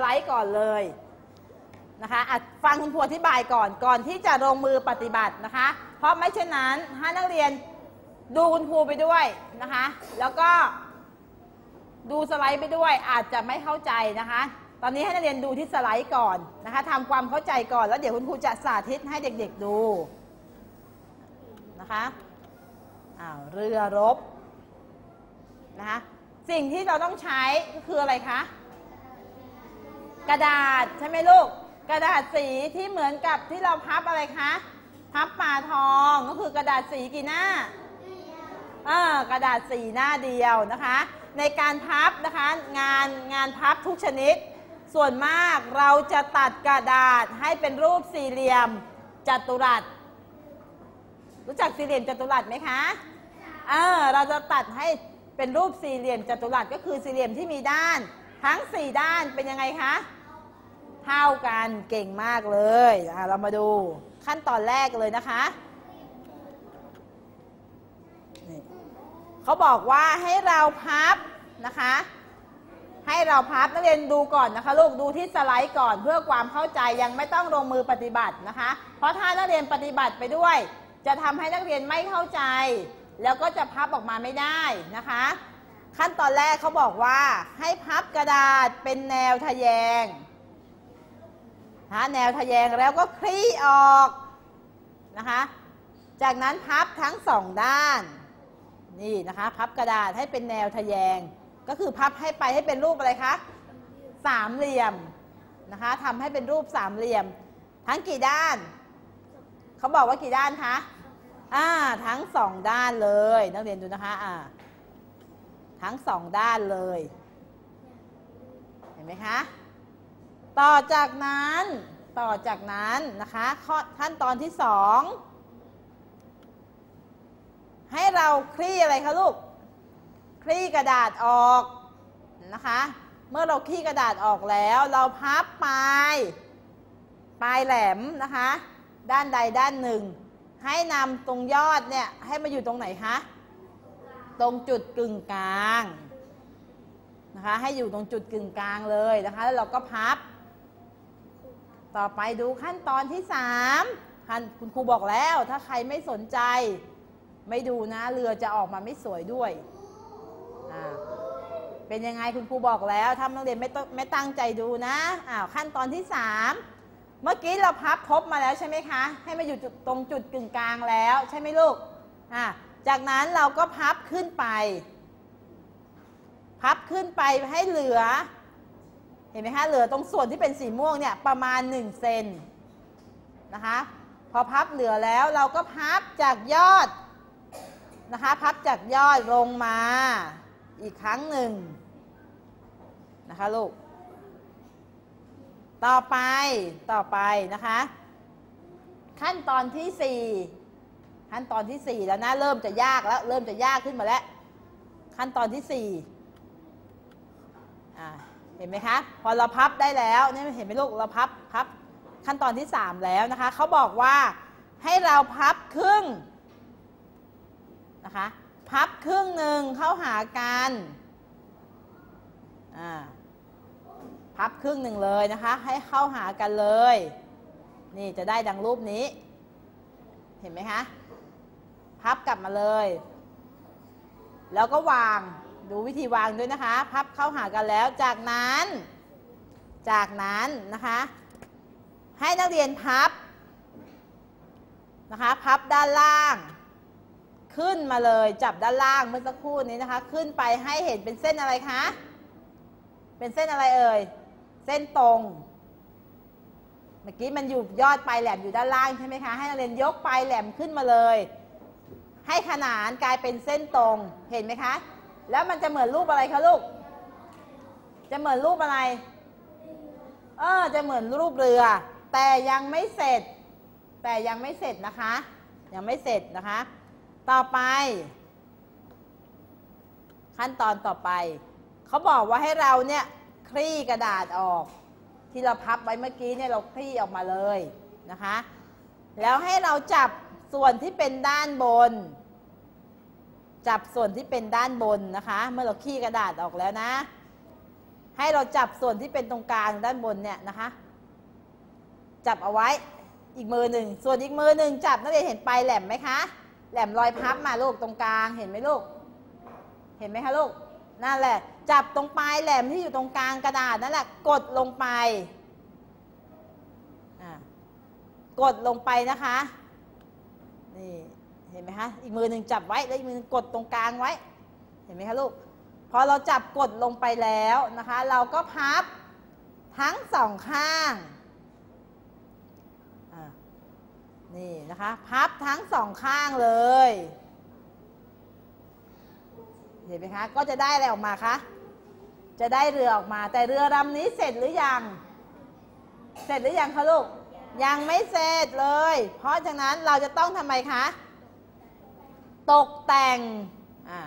ไลด์ก่อนเลยนะคะอะฟังคุณครูอธิบายก่อนก่อนที่จะลงมือปฏิบัตินะคะ เพราะไม่เช่นนั้นถ้านักเรียนดูคุณครูไปด้วยนะคะ แล้วก็ดูสไลด์ไปด้วยอาจจะไม่เข้าใจนะคะ ตอนนี้ให้นักเรียนดูที่สไลด์ก่อนนะคะทำความเข้าใจก่อนแล้วเดี๋ยวคุณครูจะสาธิตให้เด็กๆดูนะคะอ้าวเรือรบนะคะสิ่งที่เราต้องใช้ก็คืออะไรคะ กระดาษใช่ไหมลูก กระดาษสีที่เหมือนกับที่เราพับอะไรคะ พับป่าทองก็คือกระดาษสีกี่หน้าเออกระดาษสีหน้าเดียวนะคะ ในการพับนะคะงานงานพับทุกชนิด ส่วนมากเราจะตัดกระดาษให้เป็นรูปสี่เหลี่ยมจัตุรัส รู้จักสี่เหลี่ยมจัตุรัสไหมคะเออเราจะตัดให้เป็นรูปสี่เหลี่ยมจัตุรัสก็คือสี่เหลี่ยมที่มีด้าน ทั้งสี่ด้านเป็นยังไงคะ เท่ากันเก่งมากเลยเรามาดูขั้นตอนแรกเลยนะคะเขาบอกว่าให้เราพับนะคะ ให้เราพับนักเรียนดูก่อนนะคะ ลูกดูที่สไลด์ก่อนเพื่อความเข้าใจยังไม่ต้องลงมือปฏิบัตินะคะ เพราะถ้านักเรียนปฏิบัติไปด้วย จะทำให้นักเรียนไม่เข้าใจ แล้วก็จะพับออกมาไม่ได้นะคะ ขั้นตอนแรกเขาบอกว่าให้พับกระดาษเป็นแนวทะแยง นะแนวทะแยงแล้วก็คลี่ออกนะคะ จากนั้นพับทั้งสองด้านนี่นะคะพับกระดาษให้เป็นแนวทะแยง ก็คือพับให้ไปให้เป็นรูปอะไรคะสามเหลี่ยมนะคะทำให้เป็นรูปสามเหลี่ยม ทั้งกี่ด้านเขาบอกว่ากี่ด้านคะอ่าทั้งสองด้านเลย นักเรียนดูนะคะอ่าทั้งสองด้านเลย เห็นไหมคะ ต่อจากนั้น ต่อจากนั้นนะคะข้อขั้นตอนที่สองให้เราคลี่อะไรคะลูก คลี่กระดาษออกนะคะ เมื่อเราคลี่กระดาษออกแล้ว เราพับปลายปลายแหลมนะคะ ด้านใดด้านหนึ่ง ให้นำตรงยอดเนี่ยให้มาอยู่ตรงไหนคะตรงจุดกึ่งกลางนะคะ ให้อยู่ตรงจุดกึ่งกลางเลยนะคะ แล้วเราก็พับ ต่อไปดูขั้นตอนที่สามขั้นคุณครูบอกแล้ว ถ้าใครไม่สนใจ ไม่ดูนะ เรือจะออกมาไม่สวยด้วย เป็นยังไงคุณครูบอกแล้วถ้านักเรียนไม่ต้องไม่ตั้งใจดูนะอ้าวขั้นตอนที่สามเมื่อกี้เราพับครบมาแล้วใช่ไหมคะ ให้มาอยู่ตรงจุดกึ่งกลางแล้วใช่ไหมลูกอ่าจากนั้นเราก็พับขึ้นไป พับขึ้นไปให้เหลือ เห็นไหมคะเหลือตรงส่วนที่เป็นสีม่วงเนี่ยประมาณ 1 เซนนะคะพอพับเหลือแล้วเราก็พับจากยอดนะคะพับจากยอดลงมาอีกครั้งหนึ่งนะคะลูก ต่อไปต่อไปนะคะ ขั้นตอนที่ 4 ขั้นตอนที่ 4 แล้วนะเริ่มจะยากแล้วเริ่มจะยากขึ้นมาแล้ว ขั้นตอนที่4อ่า เห็นไหมคะ พอเราพับได้แล้วเนี่ยเห็นไหมลูกเราพับพับขั้นตอนที่ 3 แล้วนะคะเขาบอกว่าให้เราพับครึ่งนะคะพับครึ่งหนึ่งเข้าหากันพับครึ่งหนึ่งเลยนะคะ ให้เข้าหากันเลย นี่จะได้ดังรูปนี้ เห็นไหมคะ พับกลับมาเลย แล้วก็วาง ดูวิธีวางด้วยนะคะ พับเข้าหากันแล้ว จากนั้น จากนั้นนะคะ ให้นักเรียนพับนะคะ พับด้านล่าง ขึ้นมาเลยจับด้านล่างเมื่อสักครู่นี้นะคะ ขึ้นไปให้เห็นเป็นเส้นอะไรคะ เป็นเส้นอะไรเอ่ย เส้นตรง เมื่อกี้มันอยู่ยอดปลายแหลมอยู่ด้านล่างใช่ไหมคะ ให้นักเรียนยกปลายแหลมขึ้นมาเลย ให้ขนานกลายเป็นเส้นตรง เห็นไหมคะ แล้วมันจะเหมือนรูปอะไรคะลูก จะเหมือนรูปอะไร เออ จะเหมือนรูปเรือ แต่ยังไม่เสร็จ แต่ยังไม่เสร็จนะคะ ยังไม่เสร็จนะคะ ต่อไป ขั้นตอนต่อไป เขาบอกว่าให้เราเนี่ยคลี่กระดาษออก ที่เราพับไว้เมื่อกี้เนี่ยเราคลี่ออกมาเลยนะคะ แล้วให้เราจับส่วนที่เป็นด้านบน จับส่วนที่เป็นด้านบนนะคะ เมื่อเราขี้กระดาษออกแล้วนะ ให้เราจับส่วนที่เป็นตรงกลางด้านบนเนี่ยนะคะ จับเอาไว้อีกมือหนึ่งส่วนอีกมือหนึ่งจับนักเรียนเห็นปลายแหลมไหมคะ แหลมรอยพับมาลูกตรงกลางเห็นไหมลูก เห็นไหมคะลูกนั่นแหละ จับตรงปลายแหลมที่อยู่ตรงกลางกระดาษนั่นแหละกดลงไปกดลงไปนะคะนี่ เห็นไหมคะอีกมือหนึ่งจับไว้แล้วอีกมือหนึงกดตรงกลางไว้ เห็นไหมคะลูกพอเราจับกดลงไปแล้วนะคะ เราก็พับทั้งสองข้างนี่นะคะพับทั้งสองข้างเลย เห็นไหมคะ ก็จะได้อะไรออกมาคะจะได้เรือออกมา แต่เรือลำนี้เสร็จหรือยัง เสร็จหรือยังคะลูกยังไม่เสร็จเลย เพราะฉะนั้นเราจะต้องทำไมคะ ตกแต่งอ่า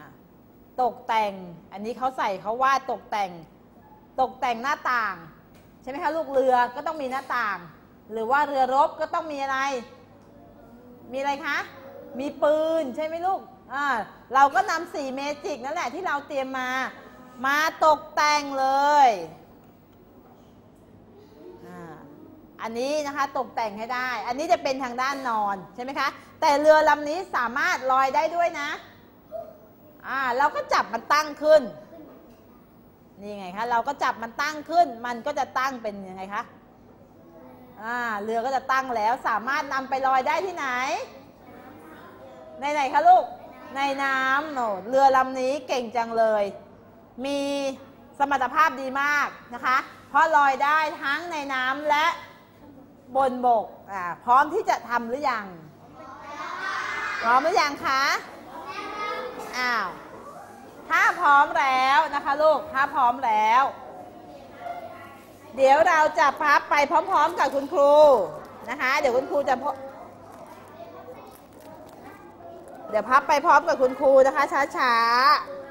ตกแต่ง อันนี้เขาใส่เขาว่าตกแต่ง ตกแต่งหน้าต่าง ใช่ไหมคะลูกเรือก็ต้องมีหน้าต่าง หรือว่าเรือรบก็ต้องมีอะไร มีอะไรคะ มีปืนใช่ไหมลูกอ่าเราก็นำสีเมจิกนั่นแหละที่เราเตรียมมา มาตกแต่งเลย อ่า อันนี้นะคะตกแต่งให้ได้ อันนี้จะเป็นทางด้านนอนใช่ไหมคะ แต่เรือลำนี้สามารถลอยได้ด้วยนะ อ่าเราก็จับมันตั้งขึ้น นี่ไงคะ เราก็จับมันตั้งขึ้น มันก็จะตั้งเป็นยังไงคะ อ่า เรือก็จะตั้งแล้วสามารถนำไปลอยได้ที่ไหน ในไหนคะลูก ในน้ำโนเรือลำนี้เก่งจังเลย มีสมรรถภาพดีมากนะคะ เพราะลอยได้ทั้งในน้ำและ บนบกอ่าพร้อมที่จะทำหรือยัง พร้อมหรือยังคะอ้าวถ้าพร้อมแล้วนะคะลูกถ้าพร้อมแล้ว เดี๋ยวเราจะพับไปพร้อม ๆ กับคุณครูนะคะ เดี๋ยวคุณครูจะพเดี๋ยวพับไปพร้อมกับคุณครูนะคะช้าๆ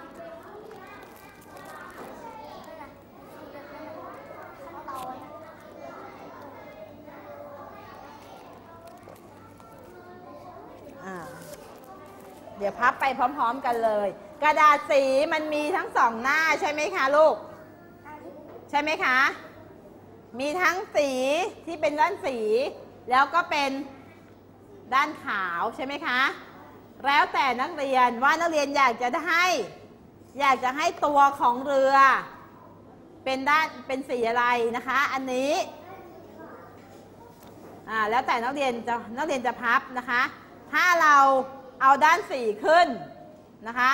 ดี๋ยวพับไปพร้อม ๆ กันเลย กระดาษสีมันมีทั้งสองหน้าใช่ไหมคะลูก ใช่ไหมคะ มีทั้งสีที่เป็นด้านสี แล้วก็เป็นด้านขาวใช่ไหมคะ แล้วแต่นักเรียนว่านักเรียนอยากจะให้อยากจะให้ตัวของเรือ เป็นด้านเป็นสีอะไรนะคะ อันนี้อ่าแล้วแต่นักเรียนจะนักเรียนจะพับนะคะ ถ้าเรา เอาด้านสีขึ้นนะคะ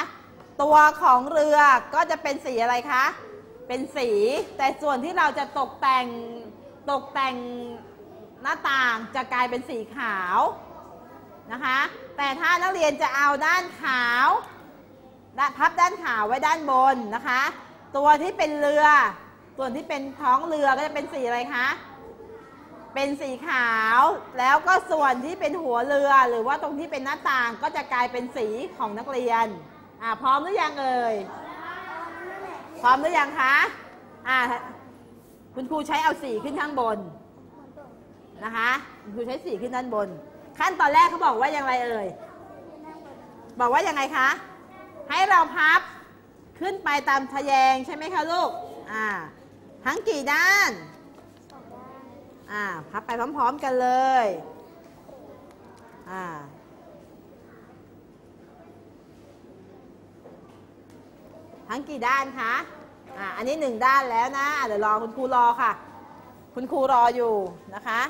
ตัวของเรือก็จะเป็นสีอะไรคะ เป็นสี แต่ส่วนที่เราจะตกแต่งตกแต่งหน้าต่างจะกลายเป็นสีขาวนะคะ แต่ถ้านักเรียนจะเอาด้านขาวพับด้านขาวไว้ด้านบนนะคะ ตัวที่เป็นเรือ ส่วนที่เป็นท้องเรือก็จะเป็นสีอะไรคะ เป็นสีขาว แล้วก็ส่วนที่เป็นหัวเรือ หรือว่าตรงที่เป็นหน้าต่างก็จะกลายเป็นสีของนักเรียนอ่าพร้อมหรือยังเอ่ยพร้อมหรือยังคะอ่าคุณครูใช้เอาสีขึ้นข้างบนนะคะคุณครูใช้สีขึ้นด้านบน ขั้นตอนแรกเขาบอกว่าอย่างไรเอ่ยบอกว่ายังไงคะ ให้เราพับขึ้นไปตามทะแยงใช่ไหมคะลูกอ่าทั้งกี่ด้าน อ่าพับไปพร้อมๆกันเลยอ่าทั้งกี่ด้านคะอ่าอันนี้หนึ่งด้านแล้วนะเดี๋ยวรอคุณครูรอค่ะ คุณครูรออยู่นะคะ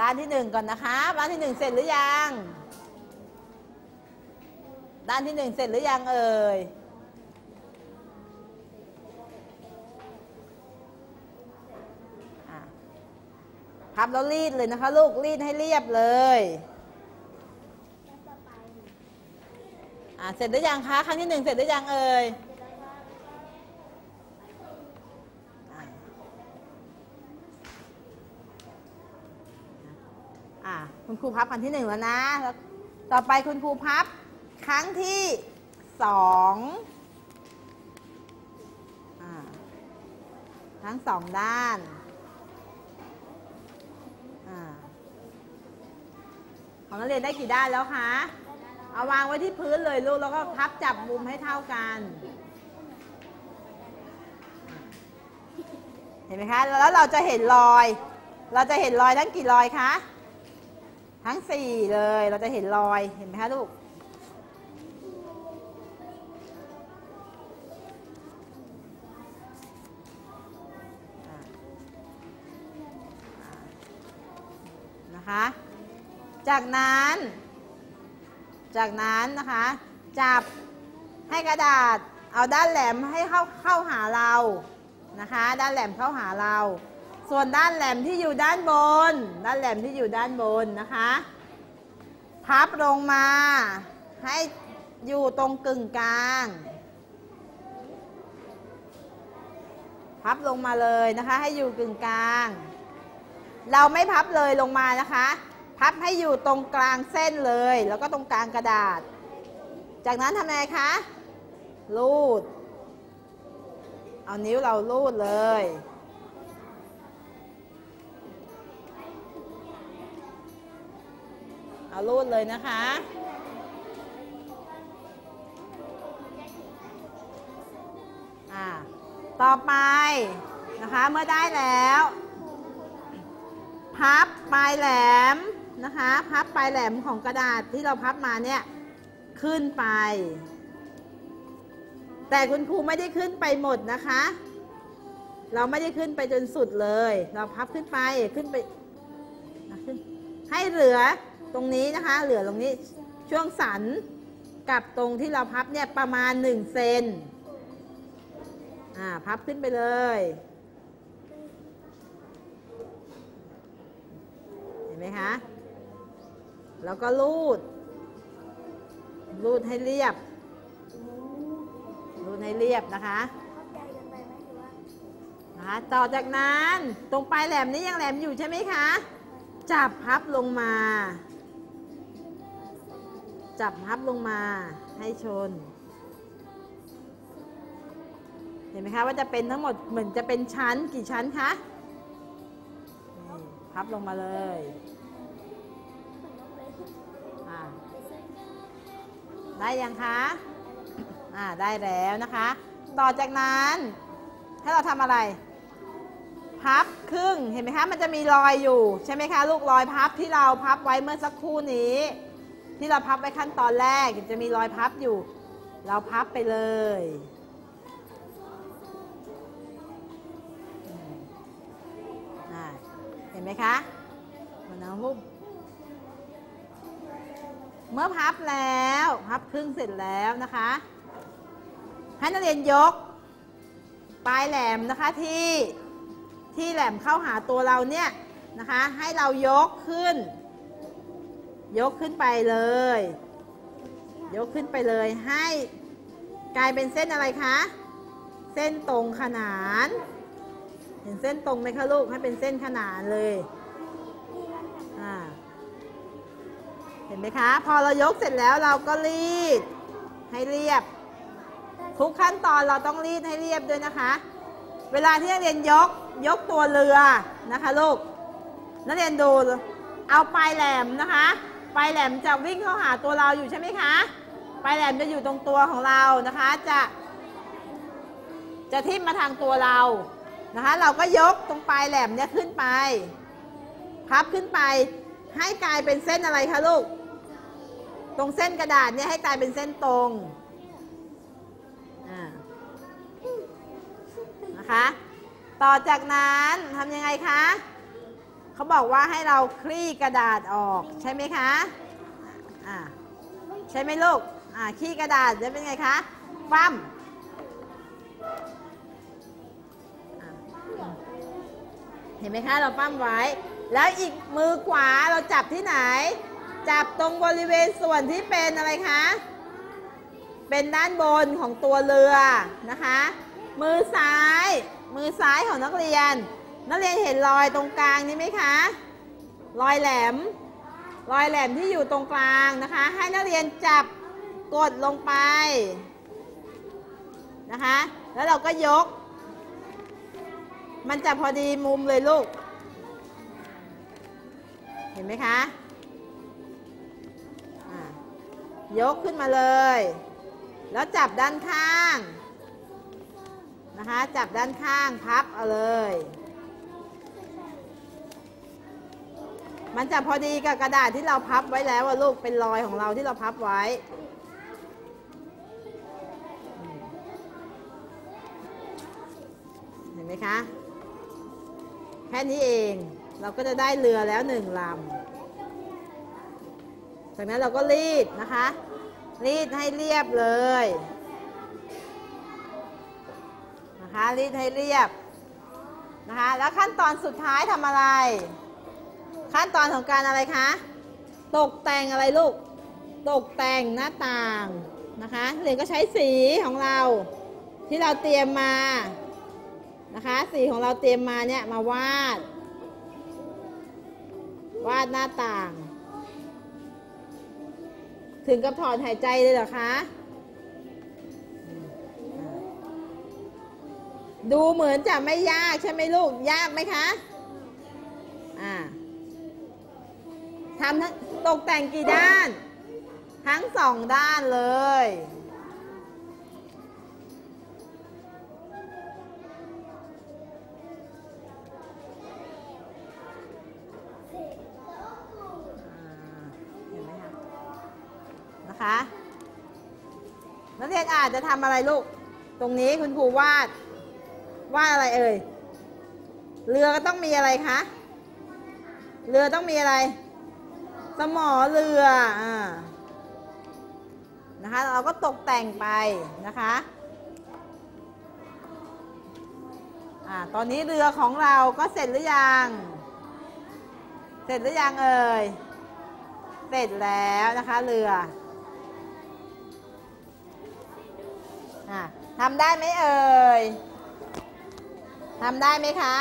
ด้านที่หนึ่งก่อนนะคะด้านที่หนึ่งเสร็จหรือยัง ด้านที่หนึ่งเสร็จหรือยังเอ่ยพับแล้วรีดเลยนะคะลูกรีดให้เรียบเลยอะเสร็จหรือยังคะครั้งที่หนึ่งเสร็จหรือยังเอ่ยอะอะ คุณครูพับครั้งที่หนึ่งแล้วนะแล้วต่อไปคุณครูพับ ครั้งที่สองทั้งสองด้านอของนักเรียนได้กี่ด้านแล้วคะเอาวางไว้ที่พื้นเลยลูกแล้วก็พับจับมุมให้เท่ากัน เห็นไหมคะ แล้วเราจะเห็นรอย เราจะเห็นรอยทั้งกี่รอยคะ ทั้งสี่เลยเราจะเห็นรอยเห็นไหมคะลูกนะคะจากนั้น จากนั้นนะคะ จับให้กระดาษเอาด้านแหลมให้เข้าเข้าหาเรานะคะ ด้านแหลมเข้าหาเรา ส่วนด้านแหลมที่อยู่ด้านบน ด้านแหลมที่อยู่ด้านบนนะคะ พับลงมา ให้อยู่ตรงกึ่งกลาง พับลงมาเลยนะคะ ให้อยู่กึ่งกลาง เราไม่พับเลยลงมานะคะ พับให้อยู่ตรงกลางเส้นเลย แล้วก็ตรงกลางกระดาษ จากนั้นทำไงคะลูด เอานิ้วเราลูดเลย เอาลูดเลยนะคะ อ่า ต่อไปนะคะ เมื่อได้แล้ว พับปลายแหลมนะคะ พับปลายแหลมของกระดาษที่เราพับมาเนี่ย ขึ้นไป แต่คุณครูไม่ได้ขึ้นไปหมดนะคะ เราไม่ได้ขึ้นไปจนสุดเลย เราพับขึ้นไป ขึ้นไป ให้เหลือ ตรงนี้นะคะ เหลือตรงนี้ช่วงสันกับตรงที่เราพับเนี่ยประมาณ1เซนอ่าพับขึ้นไปเลยเห็นไหมคะแล้วก็รูด รูดให้เรียบ รูดให้เรียบนะคะนะคะต่อจากนั้นตรงปลายแหลมนี้ยังแหลมอยู่ใช่ไหมคะ จับพับลงมา จับพับลงมาให้ชน เห็นไหมคะว่าจะเป็นทั้งหมดเหมือนจะเป็นชั้นกี่ชั้นคะพับลงมาเลยได้ยังคะ อ่า ได้แล้วนะคะ ต่อจากนั้น ให้เราทำอะไร พับครึ่ง เห็นไหมคะ มันจะมีรอยอยู่ ใช่ไหมคะ ลูกรอยพับที่เราพับไว้เมื่อสักครู่นี้ ที่เราพับไว้ขั้นตอนแรกจะมีรอยพับอยู่ เราพับไปเลย เห็นไหมคะมันน้ำมุบเมื่อพับแล้วพับครึ่งเสร็จแล้วนะคะให้นักเรียนยก ปลายแหลมนะคะที่ที่แหลมเข้าหาตัวเราเนี่ยนะคะ ให้เรายกขึ้น ยกขึ้นไปเลย ยกขึ้นไปเลยให้กลายเป็นเส้นอะไรคะ เส้นตรงขนาน เห็นเส้นตรงไหมคะลูกให้เป็นเส้นขนานเลยอ่าเห็นไหมคะ พอเรายกเสร็จแล้วเราก็รีดให้เรียบ ทุกขั้นตอนเราต้องรีดให้เรียบด้วยนะคะ เวลาที่นักเรียนยกยกตัวเรือนะคะลูกนักเรียนดูเอาปลายแหลมนะคะ ปลายแหลมจะวิ่งเข้าหาตัวเราอยู่ใช่ไหมคะปลายแหลมจะอยู่ตรงตัวของเรานะคะ จะ จะทิ่มมาทางตัวเรานะคะ เราก็ยกตรงปลายแหลมเนี่ยขึ้นไป พับขึ้นไป ให้กลายเป็นเส้นอะไรคะลูก ตรงเส้นกระดาษเนี่ยให้กลายเป็นเส้นตรงนะคะ ต่อจากนั้นทำยังไงคะ เขาบอกว่าให้เราคลี่กระดาษออกใช่ไหมคะอ่าใช่ไหมลูกอ่าคลี่กระดาษจะเป็นไงคะคว่ำอ่าเห็นไหมคะเราปั้มไว้ แล้วอีกมือขวาเราจับที่ไหน จับตรงบริเวณส่วนที่เป็นอะไรคะ เป็นด้านบนของตัวเรือนะคะ มือซ้าย มือซ้ายของนักเรียน นักเรียนเห็นรอยตรงกลางนี้ไหมคะ รอยแหลม รอยแหลมที่อยู่ตรงกลางนะคะ ให้นักเรียนจับกดลงไปนะคะ แล้วเราก็ยก มันจะพอดีมุมเลยลูก เห็นไหมคะะยกขึ้นมาเลย แล้วจับด้านข้างนะคะ จับด้านข้างพับเอาเลย มันจะพอดีกับกระดาษที่เราพับไว้แล้วอะลูกเป็นรอยของเราที่เราพับไว้ เห็นไหมคะ แค่นี้เองเราก็จะได้เรือแล้วหนึ่งลำ จากนั้นเราก็รีดนะคะ รีดให้เรียบเลยนะคะรีดให้เรียบนะคะ แล้วขั้นตอนสุดท้ายทำอะไร ขั้นตอนของการอะไรคะ ตกแต่งอะไรลูก ตกแต่งหน้าต่างนะคะเรียนก็ใช้สีของเรา ที่เราเตรียมมานะคะ สีของเราเตรียมมาเนี่ยมาวาด วาดหน้าต่าง ถึงกับถอนหายใจเลยเหรอคะดูเหมือนจะไม่ยากใช่ไหมลูกยากไหมคะ อ่า ทำทั้งตกแต่งกี่ด้าน ทั้งสองด้านเลย เห็นไหมคะ นะคะ นักเรียนอาจจะทำอะไรลูก ตรงนี้คุณครูวาด วาดอะไรเอ่ย เรือก็ต้องมีอะไรคะ เรือต้องมีอะไร สมอเรืออ่านะคะเราก็ตกแต่งไปนะคะอ่าตอนนี้เรือของเราก็เสร็จหรือยัง เสร็จหรือยังเอ่ย เสร็จแล้วนะคะเรืออะทำได้ไหมเอ่ยทำได้ไหมคะ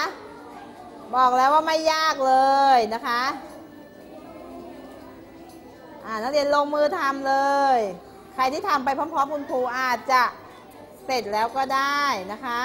บอกแล้วว่าไม่ยากเลยนะคะ อ่านักเรียนลงมือทำเลย ใครที่ทำไปพร้อมๆคุณครูอาจจะเสร็จแล้วก็ได้นะคะ